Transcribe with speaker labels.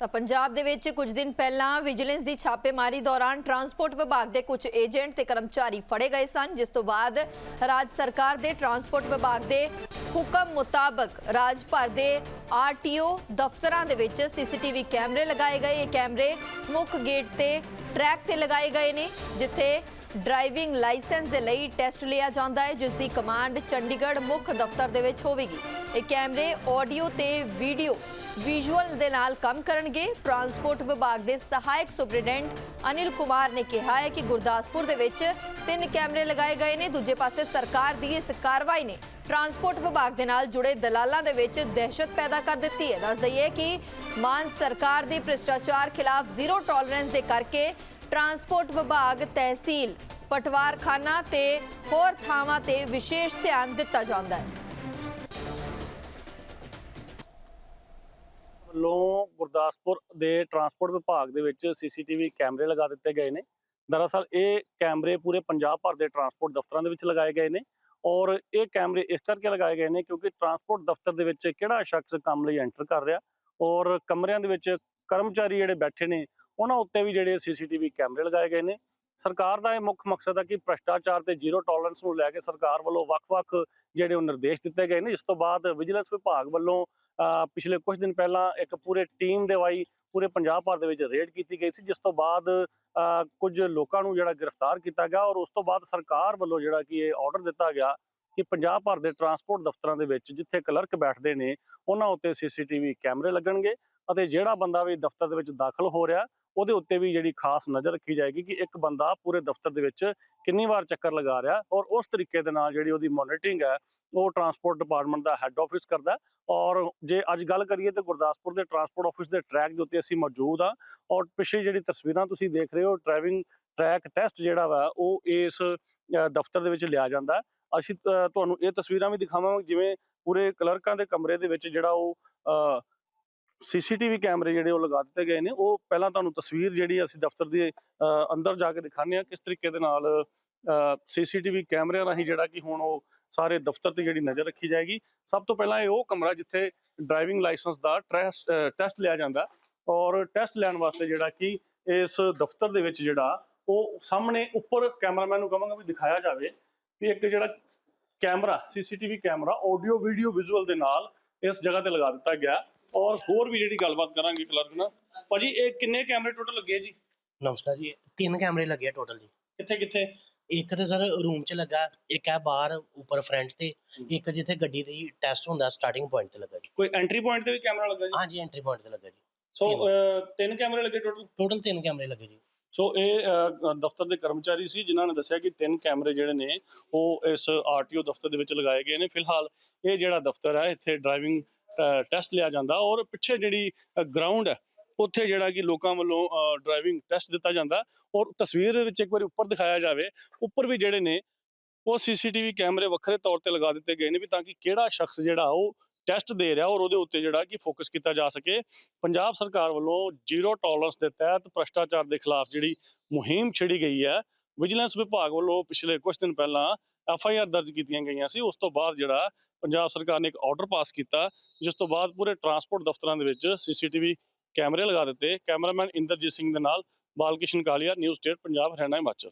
Speaker 1: ਤਾਂ ਪੰਜਾਬ ਦੇ ਵਿੱਚ ਕੁਝ ਦਿਨ ਪਹਿਲਾਂ ਵਿਜੀਲੈਂਸ ਦੀ ਛਾਪੇਮਾਰੀ ਦੌਰਾਨ ਟਰਾਂਸਪੋਰਟ ਵਿਭਾਗ ਦੇ ਕੁਝ ਏਜੰਟ ਤੇ ਕਰਮਚਾਰੀ ਫੜੇ ਗਏ ਸਨ, ਜਿਸ ਤੋਂ ਬਾਅਦ ਰਾਜ ਸਰਕਾਰ ਦੇ ਟਰਾਂਸਪੋਰਟ ਵਿਭਾਗ ਦੇ ਹੁਕਮ ਮੁਤਾਬਕ ਰਾਜ ਭਰ ਦੇ ਆਰਟੀਓ ਦਫ਼ਤਰਾਂ ਦੇ ਵਿੱਚ ਸੀਸੀਟੀਵੀ ਕੈਮਰੇ ਲਗਾਏ ਗਏ। ਇਹ ਕੈਮਰੇ ਮੁੱਖ ਗੇਟ ਤੇ ਟਰੈਕ ਤੇ ਲਗਾਏ ਗਏ ਨੇ, ਜਿੱਥੇ ਡਰਾਈਵਿੰਗ ਲਾਇਸੈਂਸ ਦੇ ਲਈ ਟੈਸਟ ਲਿਆ ਜਾਂਦਾ ਹੈ, ਜਿਸ ਦੀ ਕਮਾਂਡ ਚੰਡੀਗੜ੍ਹ ਮੁੱਖ ਦਫ਼ਤਰ ਦੇ ਵਿੱਚ ਹੋਵੇਗੀ। ਇਹ ਕੈਮਰੇ, ਆਡੀਓ ਤੇ ਵੀਡੀਓ ਵਿਜ਼ੂਅਲ ਦੇ ਨਾਲ ਕੰਮ ਕਰਨਗੇ। ਟਰਾਂਸਪੋਰਟ ਵਿਭਾਗ ਦੇ ਸਹਾਇਕ ਸੁਪਰਡੈਂਟ ਅਨਿਲ ਕੁਮਾਰ ਨੇ ਕਿਹਾ ਹੈ ਕਿ ਗੁਰਦਾਸਪੁਰ ਦੇ ਵਿੱਚ ਤਿੰਨ ਕੈਮਰੇ ਲਗਾਏ ਗਏ ਨੇ। ਦੂਜੇ ਪਾਸੇ ਸਰਕਾਰ ਦੀ ਇਸ ਕਾਰਵਾਈ ਨੇ ਟਰਾਂਸਪੋਰਟ ਵਿਭਾਗ ਦੇ ਨਾਲ ਜੁੜੇ ਦਲਾਲਾਂ ਦੇ ਵਿੱਚ ਦਹਿਸ਼ਤ ਪੈਦਾ ਕਰ ਦਿੱਤੀ ਹੈ। ਦੱਸ ਦਈਏ ਕਿ ਮਾਨ ਸਰਕਾਰ ਦੀ ਭ੍ਰਿਸ਼ਟਾਚਾਰ ਖਿਲਾਫ ਜ਼ੀਰੋ ਟੋਲਰੈਂਸ ਦੇ ਕਰਕੇ ਟਰਾਂਸਪੋਰਟ ਵਿਭਾਗ, ਤਹਿਸੀਲ, ਪਟਵਾਰਖਾਨਾ ਤੇ ਹੋਰ ਥਾਵਾਂ ਤੇ ਵਿਸ਼ੇਸ਼ ਧਿਆਨ ਦਿੱਤਾ ਜਾਂਦਾ ਹੈ।
Speaker 2: ਵੱਲੋਂ ਗੁਰਦਾਸਪੁਰ ਦੇ ਟਰਾਂਸਪੋਰਟ ਵਿਭਾਗ ਦੇ ਵਿੱਚ ਸੀਸੀਟੀਵੀ ਕੈਮਰੇ ਲਗਾ ਦਿੱਤੇ ਗਏ ਨੇ। ਦਰਅਸਲ ਇਹ ਕੈਮਰੇ ਪੂਰੇ ਪੰਜਾਬ ਭਰ ਦੇ ਟਰਾਂਸਪੋਰਟ ਦਫ਼ਤਰਾਂ ਦੇ ਵਿੱਚ ਲਗਾਏ ਗਏ ਨੇ ਔਰ ਇਹ ਕੈਮਰੇ ਇਸ ਕਰਕੇ ਲਗਾਏ ਗਏ ਨੇ ਕਿਉਂਕਿ ਟਰਾਂਸਪੋਰਟ ਦਫ਼ਤਰ ਦੇ ਵਿੱਚ ਕਿਹੜਾ ਸ਼ਖਸ ਕੰਮ ਲਈ ਐਂਟਰ ਕਰ ਰਿਹਾ ਔਰ ਕਮਰਿਆਂ ਦੇ ਵਿੱਚ ਕਰਮਚਾਰੀ ਜਿਹੜੇ ਬੈਠੇ ਨੇ, ਉਹਨਾਂ ਉੱਤੇ ਵੀ ਜਿਹੜੇ ਸੀਸੀਟੀਵੀ ਕੈਮਰੇ ਲਗਾਏ ਗਏ ਨੇ। ਸਰਕਾਰ ਦਾ ਇਹ ਮੁੱਖ ਮਕਸਦ ਹੈ ਕਿ ਭ੍ਰਸ਼ਟਾਚਾਰ ਤੇ ਜ਼ੀਰੋ ਟੋਲਰੈਂਸ ਨੂੰ ਲੈ ਕੇ ਸਰਕਾਰ ਵੱਲੋਂ ਵੱਖ-ਵੱਖ ਜਿਹੜੇ ਉਹ ਨਿਰਦੇਸ਼ ਦਿੱਤੇ ਗਏ ਨੇ। ਇਸ ਤੋਂ ਬਾਅਦ ਵਿਜੀਲੈਂਸ ਵਿਭਾਗ ਵੱਲੋਂ, ਅਹ, ਪਿਛਲੇ ਕੁਝ ਦਿਨ ਪਹਿਲਾਂ ਇੱਕ ਪੂਰੇ ਟੀਮ ਦੇ ਵਾਈ ਪੂਰੇ ਪੰਜਾਬ ਭਰ ਦੇ ਵਿੱਚ ਰੇਡ ਕੀਤੀ ਗਈ ਸੀ, ਜਿਸ ਤੋਂ ਬਾਅਦ ਕੁਝ ਲੋਕਾਂ ਨੂੰ ਜਿਹੜਾ ਗ੍ਰਿਫਤਾਰ ਕੀਤਾ ਗਿਆ ਔਰ ਉਸ ਤੋਂ ਬਾਅਦ ਸਰਕਾਰ ਵੱਲੋਂ ਜਿਹੜਾ ਕਿ ਇਹ ਆਰਡਰ ਦਿੱਤਾ ਗਿਆ ਕਿ ਪੰਜਾਬ ਭਰ ਦੇ ਟਰਾਂਸਪੋਰਟ ਦਫ਼ਤਰਾਂ ਦੇ ਵਿੱਚ ਜਿੱਥੇ ਕਲਰਕ ਬੈਠਦੇ ਨੇ, ਉਹਨਾਂ ਉੱਤੇ ਸੀਸੀਟੀਵੀ ਕੈਮਰੇ ਲੱਗਣਗੇ ਅਤੇ ਜਿਹੜਾ ਬੰਦਾ ਵੀ ਦਫ਼ਤਰ ਦੇ ਵਿੱਚ ਦਾਖਲ ਹੋ ਰਿਹਾ ਉਹਦੇ ਉੱਤੇ ਵੀ ਜਿਹੜੀ ਖਾਸ ਨਜ਼ਰ ਰੱਖੀ ਜਾਏਗੀ ਕਿ ਇੱਕ ਬੰਦਾ ਪੂਰੇ ਦਫ਼ਤਰ ਦੇ ਵਿੱਚ ਕਿੰਨੀ ਵਾਰ ਚੱਕਰ ਲਗਾ ਰਿਹਾ ਔਰ ਉਸ ਤਰੀਕੇ ਦੇ ਨਾਲ ਜਿਹੜੀ ਉਹਦੀ ਮੋਨੀਟਰਿੰਗ ਹੈ, ਉਹ ਟਰਾਂਸਪੋਰਟ ਡਿਪਾਰਟਮੈਂਟ ਦਾ ਹੈੱਡ ਆਫਿਸ ਕਰਦਾ ਔਰ ਜੇ ਅੱਜ ਗੱਲ ਕਰੀਏ ਤਾਂ ਗੁਰਦਾਸਪੁਰ ਦੇ ਟਰਾਂਸਪੋਰਟ ਆਫਿਸ ਦੇ ਟਰੈਕ ਦੇ ਉੱਤੇ ਅਸੀਂ ਮੌਜੂਦ ਆ ਔਰ ਪਿਛਲੀ ਜਿਹੜੀ ਤਸਵੀਰਾਂ ਤੁਸੀਂ ਦੇਖ ਰਹੇ ਹੋ ਡਰਾਈਵਿੰਗ ਟਰੈਕ ਟੈਸਟ ਜਿਹੜਾ ਵਾ, ਉਹ ਇਸ ਦਫ਼ਤਰ ਦੇ ਵਿੱਚ ਲਿਆ ਜਾਂਦਾ ਅਸੀਂ ਤੁਹਾਨੂੰ ਇਹ ਤਸਵੀਰਾਂ ਵੀ ਦਿਖਾਵਾਂਗੇ ਜਿਵੇਂ ਪੂਰੇ ਕਲਰਕਾਂ ਦੇ ਕਮਰੇ ਦੇ ਵਿੱਚ ਜਿਹੜਾ ਉਹ ਸੀਸੀਟੀਵੀ ਕੈਮਰੇ ਜਿਹੜੇ ਉਹ ਲਗਾ ਦਿੱਤੇ ਗਏ ਨੇ। ਉਹ ਪਹਿਲਾਂ ਤੁਹਾਨੂੰ ਤਸਵੀਰ ਜਿਹੜੀ ਅਸੀਂ ਦਫ਼ਤਰ ਦੇ ਅੰਦਰ ਜਾ ਕੇ ਦਿਖਾਉਂਦੇ ਆ ਕਿਸ ਤਰੀਕੇ ਦੇ ਨਾਲ ਸੀਸੀਟੀਵੀ ਕੈਮਰਿਆਂ ਰਾਹੀਂ ਜਿਹੜਾ ਕਿ ਹੁਣ ਉਹ ਸਾਰੇ ਦਫ਼ਤਰ ਤੇ ਜਿਹੜੀ ਨਜ਼ਰ ਰੱਖੀ ਜਾਏਗੀ। ਸਭ ਤੋਂ ਪਹਿਲਾਂ ਇਹ ਉਹ ਕਮਰਾ ਜਿੱਥੇ ਡਰਾਈਵਿੰਗ ਲਾਇਸੈਂਸ ਦਾ ਟੈਸਟ ਲਿਆ ਜਾਂਦਾ ਔਰ ਟੈਸਟ ਲੈਣ ਵਾਸਤੇ ਜਿਹੜਾ ਕਿ ਇਸ ਦਫ਼ਤਰ ਦੇ ਵਿੱਚ ਜਿਹੜਾ ਉਹ ਸਾਹਮਣੇ ਉੱਪਰ ਕੈਮਰਾਮੈਨ ਨੂੰ ਕਹਾਂਗਾ ਵੀ ਦਿਖਾਇਆ ਜਾਵੇ ਕਿ ਇੱਕ ਜਿਹੜਾ camera, CCTV camera, audio, video, visual ਦੇ ਨਾਲ ਇਸ ਜਗ੍ਹਾ ਤੇ ਲਗਾ ਦਿੱਤਾ ਗਿਆ। ਔਰ ਹੋਰ ਵੀ ਜਿਹੜੀ ਗੱਲਬਾਤ ਕਰਾਂਗੇ ਕਲਰਕ ਨਾਲ। ਭਾਜੀ ਇਹ ਕਿੰਨੇ ਕੈਮਰੇ ਟੋਟਲ ਲੱਗੇ ਜੀ?
Speaker 3: ਨਮਸਕਾਰ ਜੀ ਤਿੰਨ ਕੈਮਰੇ ਲੱਗੇ ਆ ਟੋਟਲ ਜੀ।
Speaker 2: ਕਿੱਥੇ ਕਿੱਥੇ?
Speaker 3: ਇੱਕ ਤੇ ਸਰ ਰੂਮ 'ਚ ਲੱਗਾ ਇੱਕ ਹੈ ਬਾਹਰ ਉੱਪਰ ਫਰੰਟ ਤੇ ਇੱਕ ਜਿੱਥੇ ਗੱਡੀ ਦੀ ਟੈਸਟ ਹੁੰਦਾ ਸਟਾਰਟਿੰਗ ਪੁਆਇੰਟ ਤੇ ਲੱਗਾ ਜੀ।
Speaker 2: ਕੋਈ ਐਂਟਰੀ ਪੁਆਇੰਟ ਤੇ ਵੀ ਕੈਮਰਾ ਲੱਗਾ ਜੀ?
Speaker 3: ਹਾਂਜੀ ਐਂਟਰੀ ਪੁਆਇੰਟ ਤੇ ਲੱਗਾ ਜੀ।
Speaker 2: ਸੋ
Speaker 3: ਤਿੰਨ।
Speaker 2: ਕੈਮਰੇ ਲੱਗੇ ਟੋਟਲ
Speaker 3: ਟੋਟਲ ਤਿੰਨ ਕੈਮਰੇ ਲੱਗੇ ਜੀ।
Speaker 2: ਸੋ ਇਹ ਦਫ਼ਤਰ ਦੇ ਕਰਮਚਾਰੀ ਸੀ ਜਿਨ੍ਹਾਂ ਨੇ ਦੱਸਿਆ ਕਿ ਤਿੰਨ ਕੈਮਰੇ ਜਿਹੜੇ ਨੇ ਉਹ ਇਸ ਆਰਟੀਓ ਦਫ਼ਤਰ ਦੇ ਵਿੱਚ ਲਗਾਏ ਗਏ ਨੇ। ਫਿਲਹਾਲ ਇਹ ਜਿਹੜਾ ਦਫ਼ਤਰ ਹੈ ਇੱਥੇ ਡਰਾਈਵਿੰਗ ਟੈਸਟ ਲਿਆ ਜਾਂਦਾ ਔਰ ਪਿੱਛੇ ਜਿਹੜੀ ਗਰਾਊਂਡ ਹੈ, ਉੱਥੇ ਜਿਹੜਾ ਕਿ ਲੋਕਾਂ ਵੱਲੋਂ ਡਰਾਈਵਿੰਗ ਟੈਸਟ ਦਿੱਤਾ ਜਾਂਦਾ ਔਰ ਤਸਵੀਰ ਦੇ ਵਿੱਚ ਇੱਕ ਵਾਰੀ ਉੱਪਰ ਦਿਖਾਇਆ ਜਾਵੇ, ਉੱਪਰ ਵੀ ਜਿਹੜੇ ਨੇ, ਉਹ ਸੀਸੀਟੀਵੀ ਕੈਮਰੇ ਵੱਖਰੇ ਤੌਰ ਤੇ ਲਗਾ ਦਿੱਤੇ ਗਏ ਨੇ ਵੀ ਤਾਂ ਕਿ ਕਿਹੜਾ ਸ਼ਖਸ ਜਿਹੜਾ ਉਹ ਟੈਸਟ ਦੇ ਰਿਹਾ ਔਰ ਉਹਦੇ ਉੱਤੇ ਜਿਹੜਾ ਕਿ ਫੋਕਸ ਕੀਤਾ ਜਾ ਸਕੇ। ਪੰਜਾਬ ਸਰਕਾਰ ਵੱਲੋਂ ਜ਼ੀਰੋ ਟੋਲਰੈਂਸ ਦੇ ਤਹਿਤ ਭ੍ਰਸ਼ਟਾਚਾਰ ਦੇ ਖਿਲਾਫ ਜਿਹੜੀ ਮੁਹਿੰਮ ਛਿੜੀ ਗਈ ਹੈ ਵਿਜੀਲੈਂਸ ਵਿਭਾਗ ਵੱਲੋਂ ਪਿਛਲੇ ਕੁਝ ਦਿਨ ਪਹਿਲਾਂ ਐਫ ਆਈ ਆਰ ਦਰਜ ਕੀਤੀਆਂ ਗਈਆਂ ਸੀ। ਉਸ ਤੋਂ ਬਾਅਦ ਜਿਹੜਾ ਪੰਜਾਬ ਸਰਕਾਰ ਨੇ ਇੱਕ ਆਰਡਰ ਪਾਸ ਕੀਤਾ, ਜਿਸ ਤੋਂ ਬਾਅਦ ਪੂਰੇ ਟਰਾਂਸਪੋਰਟ ਦਫ਼ਤਰਾਂ ਦੇ ਵਿੱਚ ਸੀਸੀਟੀਵੀ ਕੈਮਰੇ ਲਗਾ ਦਿੱਤੇ। ਕੈਮਰਾਮੈਨ ਇੰਦਰਜੀਤ ਸਿੰਘ ਦੇ ਨਾਲ ਬਾਲਕਿਸ਼ਨ ਕਾਲੀਆ, ਨਿਊਜ਼ ਸਟੇਟ, ਪੰਜਾਬ, ਹਰਿਆਣਾ, ਹਿਮਾਚਲ।